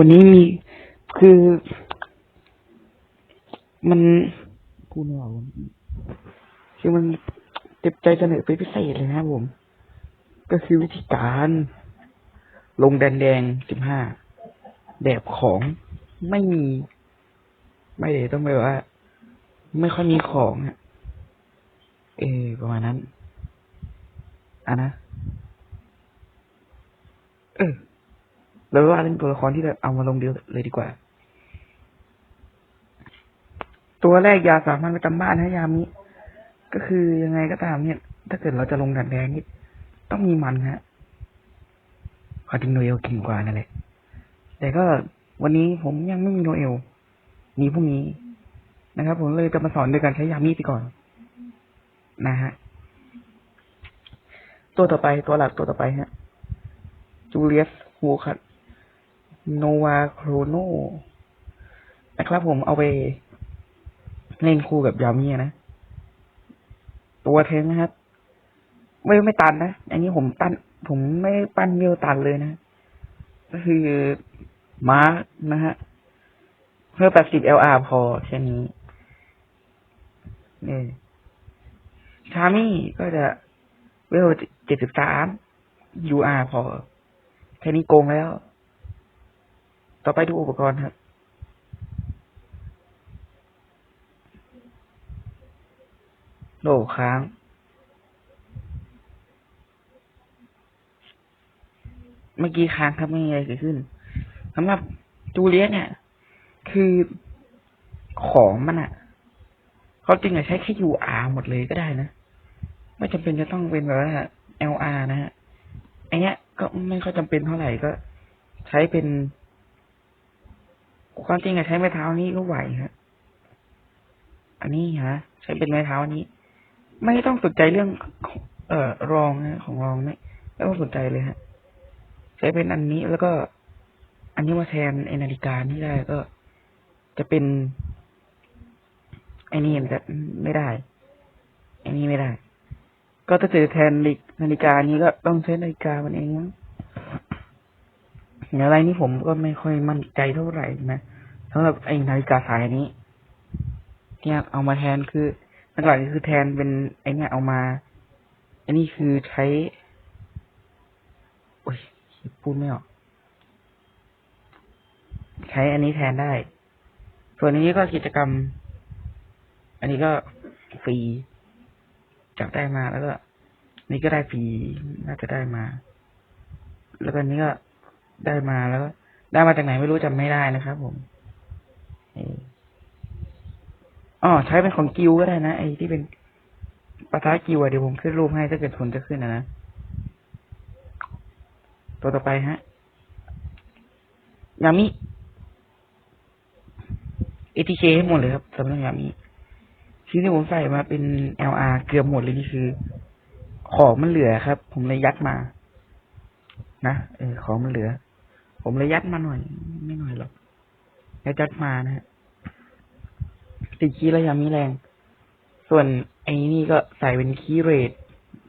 วันนี้มีคือ มันพูดไม่ออกคือมันเจ็บใจเสนอไปนพิเศษเลยนะครับผม ก็คือวิธีการ ลงแดนแดงสิบห้าแบบของไม่มี ไม่ได้ต้องไปว่า ไม่ค่อยมีของอะเออประมาณนั้นอะนะเออ แล้วว่าเล่นตัวละครที่เอามาลงเดียวเลยดีกว่า ตัวแรกยาสามัญประจำบ้านนะยามิก็คือยังไงก็ตามเนี่ย ถ้าเกิดเราจะลงดันแดงนี่ต้องมีมันฮะพอจริงโนเอลเก่งกว่านั่นแหละ แต่ก็วันนี้ผมยังไม่มีโนเอล มีพรุ่งนี้นะครับ ผมเลยจะมาสอนโดยการใช้ยามีไปก่อน นะฮะ ตัวต่อไปตัวหลักตัวต่อไปฮะจูเลียสฮูคัต โนวาโครโนนะครับผมเอาไปเล่นคู่กับยามีนะ ตัวเทงนะครับ ไม่ไม่ตันนะ อันนี้ผมตัน ผมไม่ปั้นเยลตันเลยนะ ก็คือมาร์กนะฮะเพื่อ80 LR พอแค่นี้นี่ชามี่ก็จะเวล73 UR พอ แค่นี้โกงแล้ว ต่อไปดูอุปกรณ์ครับโลค้างเมื่อกี้ค้างครับไม่มีอะไรเกิดขึ้นสำหรับจูเลียสเนี่ย คือของมันอะเขาจริงอะใช้แค่ UR หมดเลยก็ได้นะ ไม่จำเป็นจะต้องเป็นแบบว่า LR นะฮะไอเนี้ยก็ไม่ค่อยจำเป็นเท่าไหร่ก็ใช้เป็น ความจริงอะใช้ไม้เท้านี้ก็ไหวฮะอันนี้ฮะใช้เป็นไม้เท้านี้ ไม่ต้องสนใจเรื่องเอ่อรองนะของรองไม่ไม่ต้องสนใจเลยฮะ ใช้เป็นอันนี้แล้วก็ อันนี้มาแทนไอนาฬิกานี่ได้ก็ จะเป็นไอนี่จะไม่ได้ไอนี่ไม่ได้ ก็ถ้าเกิดแทนนาฬิกานี้ก็ต้องใช้นาฬิกามันเองมั้ง อย่างไรนี่ผมก็ไม่ค่อยมั่นใจเท่าไหร่นะสำหรับไอ้นาฬิกาสายนี้ เนี่ยเอามาแทนคือหลักๆคือแทนเป็นไอเนี่ยเอามา อันนี้คือใช้โอ้ยพูดไม่ออก ใช้อันนี้แทนได้ ส่วนนี้ก็กิจกรรม อันนี้ก็ฟรีจับได้มาแล้วก็ นี่ก็ได้ฟรีน่าจะได้มา แล้วก็นนี้ก็ ได้มาแล้วได้มาจากไหนไม่รู้จำไม่ได้นะครับผมอ๋อใช้เป็นของกิวก็ได้นะไอ้ที่เป็นปะทะกิวเดี๋ยวผมขึ้นรูปให้ถ้าเกิดผลจะขึ้นนะนะตัวต่อไปฮะยามิ ATK ให้หมดเลยครับสำหรับยามิชิ้นที่ผมใส่มาเป็น LR เกือบหมดเลยนี่คือ ของมันเหลือครับ ผมเลยยัดมา นะเออของมันเหลือ ผมเลยยัดมาหน่อย ไม่หน่อยหรอกยัดมานะฮะติดคีย์แล้วยะมีแรง ส่วนไอ้นี่ก็ใส่เป็นคีย์เรท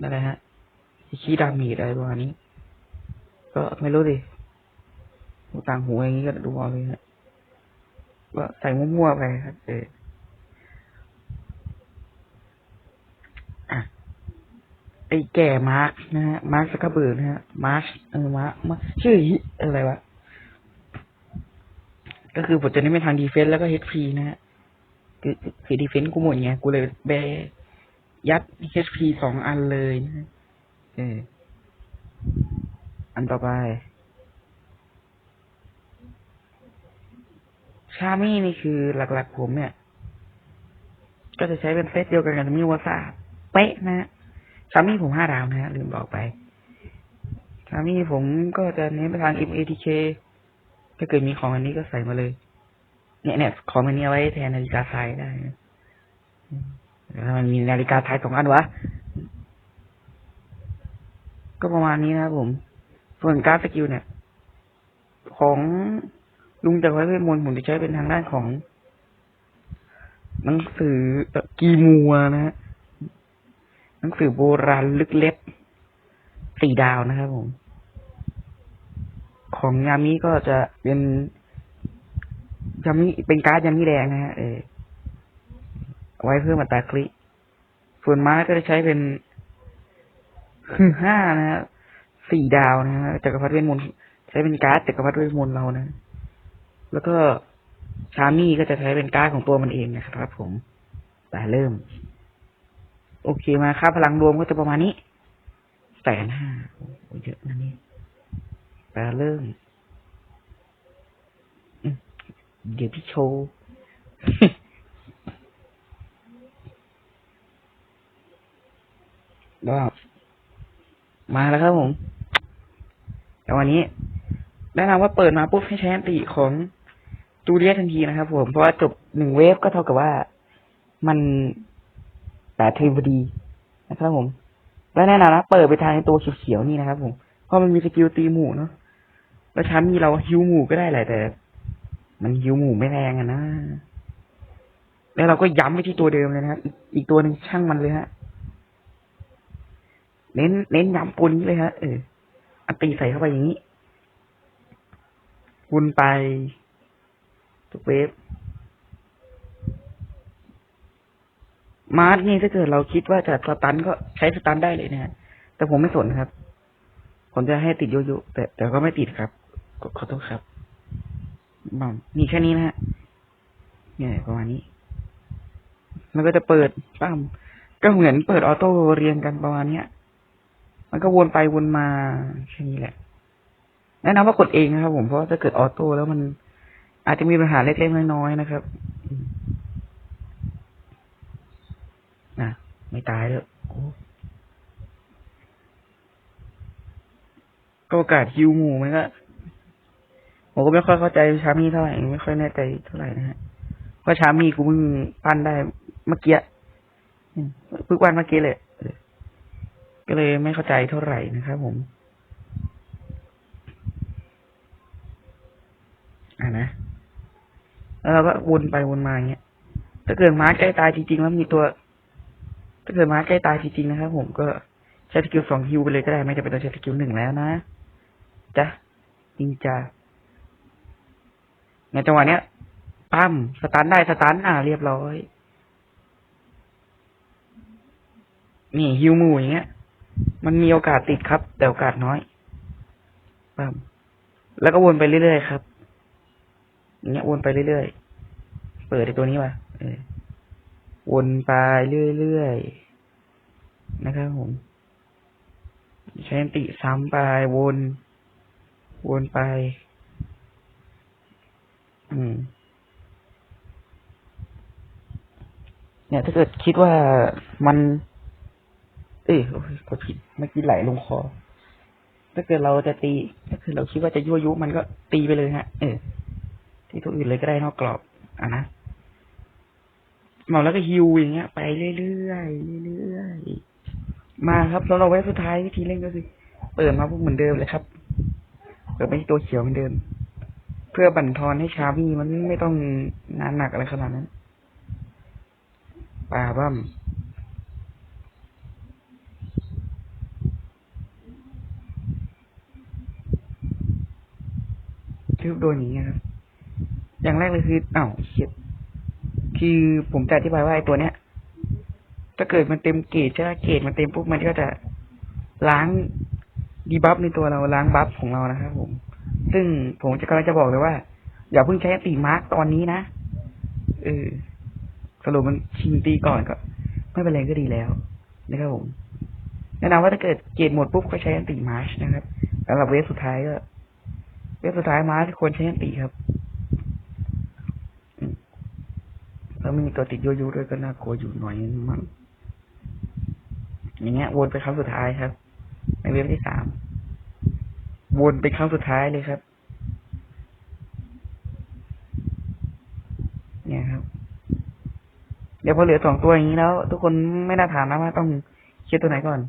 นั่นแหละฮะคีย์ดามีดอะไรประมาณนี้ ก็ไม่รู้ดิต่างหูอย่างนี้ก็ดูเอาเลยฮะก็ใส่มั่วๆไปครับเอออะ ไอ้แก่มาร์กนะฮะมาร์กสกเบิร์นะฮะมาร์กเออมาร์กมาชื่ออะไรวะ ก็คือผมจะได้ไม่ทางดีเฟนส์แล้วก็เฮดพีนะฮะคือคือดีเฟนส์กูหมดไงกูเลยแบยัดเฮดพีสองอันเลยนะเอออันต่อไปชามี่นี่คือหลักๆผมเนี่ย ก็จะใช้เป็นเซตเดียวกันกับมิวาซาเป๊ะนะ ฮะชามีผมห้าดาวนะฮะลืมบอกไปชามีผมก็จะเน้นไปทาง MATK ถ้าเกิดมีของอันนี้ก็ใส่มาเลย เนี่ยเนี่ยของอันนี้ไว้แทนนาฬิกาไทยได้แล้วมันมีนาฬิกาไทยสองอันวะ ก็ประมาณนี้นะครับผม ส่วนการสกิลเนี่ย ของลุงจากไว้เวทมนต์ผมจะใช้เป็นทางด้านของ หนังสือกีมัวนะฮะ หนังสือโบราณลึกเล็บสี่ดาวนะครับผม ของยามิก็จะเป็นยามิเป็นการ์ดยามิแดงนะฮะเออไว้เพิ่อมอัตาคลิส่วนม้าก็จะใช้เป็นห้านะฮะสี่ดาวนะฮะจักรพรรดิเวทมนต์ใช้เป็นการ์ดจักรพรรดิเวทมนต์เรานะ แล้วก็ชามี่ก็จะใช้เป็นการ์ดของตัวมันเองนะครับผม แต่เริ่ม โอเคมาค่าพลังรวมก็จะประมาณนี้แสนห้าเยอะนะนี่แต่เริ่มอืมเดี๋ยวพี่โชว์ก็มาแล้วครับผม แต่วันนี้แนะนำว่าเปิดมาปุ๊บให้ใช้อันติของจูเลียทันทีนะครับผม เพราะว่าจบหนึ่งเวฟก็เท่ากับว่ามัน แปดเทพอดีนะครับผม และแน่นอนนะเปิดไปทางตัวเขียวๆนี่นะครับ ผม เพราะมันมีสกิลตีหมู่เนาะแล้วชั้นมีเราฮิวหมู่ก็ได้แหละแต่ มันฮิวหมู่ไม่แรงอะนะ แล้วเราก็ย้ำไปที่ตัวเดิมเลยนะครับ อีกอีกตัวหนึ่งช่างมันเลยฮะ เน้นเน้นย้ำตัวนี้เลยฮะ เอออันตีใส่เข้าไปอย่างนี้วนไปทุกเวฟ มาร์ทนี่ถ้าเกิดเราคิดว่าจะสตันก็ใช้สตันได้เลยนะฮะแต่ผมไม่สนครับ ผมจะให้ติดโยโย่แต่แต่ก็ไม่ติดครับขอขอโทษครับบัมมีแค่นี้นะฮะเนี่ยประมาณนี้ มันก็จะเปิดปั้มก็เหมือนเปิดออโต้เรียงกันประมาณเนี้ย มันก็วนไปวนมาแค่นี้แหละแนะนำว่ากดเองนะครับผมเพราะว่าถ้าเกิดออโต้แล้วมันอาจจะมีปัญหาเล็กๆน้อยๆนะครับ อืมอะไม่ตายเลยโอ้ก็โอกาสฮิวหมู่มันก็ผมก็ไม่ค่อยเข้าใจชามีเท่าไหร่ไม่ค่อยแน่ใจเท่าไหร่นะฮะเพราะชามีกูเพิ่งปั้นได้เมื่อกี้เพิ่งปั้นเมื่อกี้เลยก็เลยไม่เข้าใจเท่าไหร่นะครับผม อ่านะแล้วเราก็วนไปวนมาอย่างเงี้ยถ้าเกิดม้าใกล้ตายจริงๆแล้วมีตัว ถ้าเกิดม้าใกล้ตายจริงๆนะครับผมก็ใช้สกิลสองฮิวไปเลยก็ได้ ไม่จะเป็นต้องใช้สกิลหนึ่งแล้วนะจ้ะนินจาในจังหวะเนี้ยปั้มสตันได้สตันอ่าเรียบร้อย นี่ฮิวมูอย่างเงี้ย มันมีโอกาสติดครับ แต่โอกาสน้อยปั้มแล้วก็วนไปเรื่อยๆครับอย่างเงี้ยวนไปเรื่อยๆ เปิดไอ้ตัวนี้มาเออ วนไปเรื่อยๆ นะครับผม ใช้ติซ้ำไปวน วนไป อืม เนี่ยถ้าเกิดคิดว่ามันเอ้ยโอ้ยกดผิดเมื่อกี้ไหลลงคอ ถ้าเกิดเราจะตี ถ้าเกิดเราคิดว่าจะยั่วยุมันก็ตีไปเลยฮะ เออ ที่ตัวอื่นเลยก็ได้นอกกรอบ อะนะ เมาแล้วก็ฮิวอย่างเงี้ย ไปเรื่อยๆเรื่อยๆมาครับแล้วเราไว้สุดท้ายวิธีเล่นก็คือ เปิดมาพวกเหมือนเดิมเลยครับเปิดไปที่ตัวเขียวเหมือนเดิม เพื่อบั่นทอนให้ชาวี่มันไม่ต้องงานหนักอะไรขนาดนั้นป่าบ้ามทืบโดนอย่างเงี้ยครับ อย่างแรกเลยคืออ้าวเขียด คือผมจะอธิบายว่าไอ้ตัวเนี้ย ถ้าเกิดมันเต็มเกรดใช่ไหมเกรดมันเต็มปุ๊บมันก็จะล้างดีบัฟในตัวเราล้างบัฟของเรานะครับผม ซึ่งผมจะกำลังจะบอกเลยว่า อย่าเพิ่งใช้ตีมาร์กตอนนี้นะเออสรุปมันชิงตีก่อนก็ไม่เป็นไรก็ดีแล้วนะครับผมแนะนำว่าถ้าเกิดเกรดหมดปุ๊บก็ใช้อันติมาร์ชนะครับสำหรับเวฟสุดท้ายก็ เวฟสุดท้ายมาร์ชควรใช้อันติครับอืม แล้วไม่มีตัวติดยูยูด้วยก็น่ากลัวอยู่หน่อยนึงมั้งอย่างเงี้ยวนไปครั้งสุดท้ายครับ ในเวฟที่สามวนไปครั้งสุดท้ายเลยครับ เนี่ยครับ เดี๋ยวพอเหลือสองตัวอย่างนี้แล้ว ทุกคนไม่น่าถามนะว่าต้องเคลียร์ตัวไหนก่อน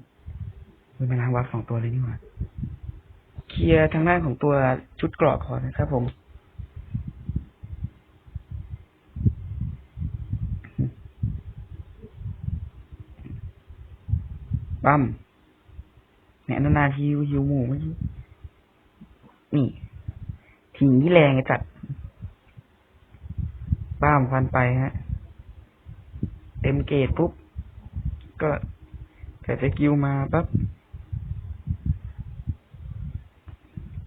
มันเป็นทางวัดสองตัวเลยนี่หว่าเคลียร์ทางด้านของตัวชุดเกราะก่อนนะครับผม ปั๊มเนี่ยนานๆทีฮิวหมูไม่ใช่นี่ทีนี้แรงจัดป้ามฟันไปฮะเต็มเกตปุ๊บ ก็ใส่สกิลมาปั๊บ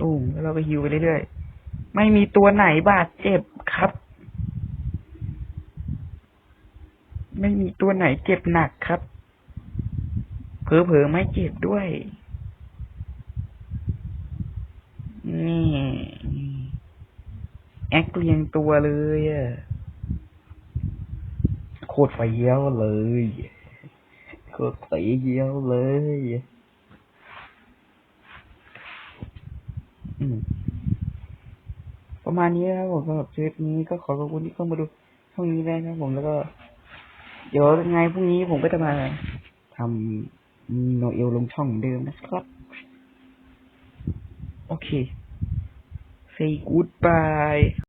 ตุ้มแล้วเราก็ฮิวไปเรื่อยๆ ไม่มีตัวไหนบาดเจ็บครับ ไม่มีตัวไหนเจ็บหนักครับ เผลอๆไม่เจ็บด้วย นี่ แอคเรียงตัวเลยอะโคตรไฟเยี่ยวเลย โคตรไฟเยี่ยวเลยประมาณนี้นะครับผมสำหรับคลิปนี้ก็ขอขอบคุณที่เข้ามาดูช่องนี้ได้นะครับผมแล้วก็ เดี๋ยวยังไงพรุ่งนี้ผมก็จะมาทำ โนเอลลงช่องเหมือนเดิมนะครับ โอเค say goodbye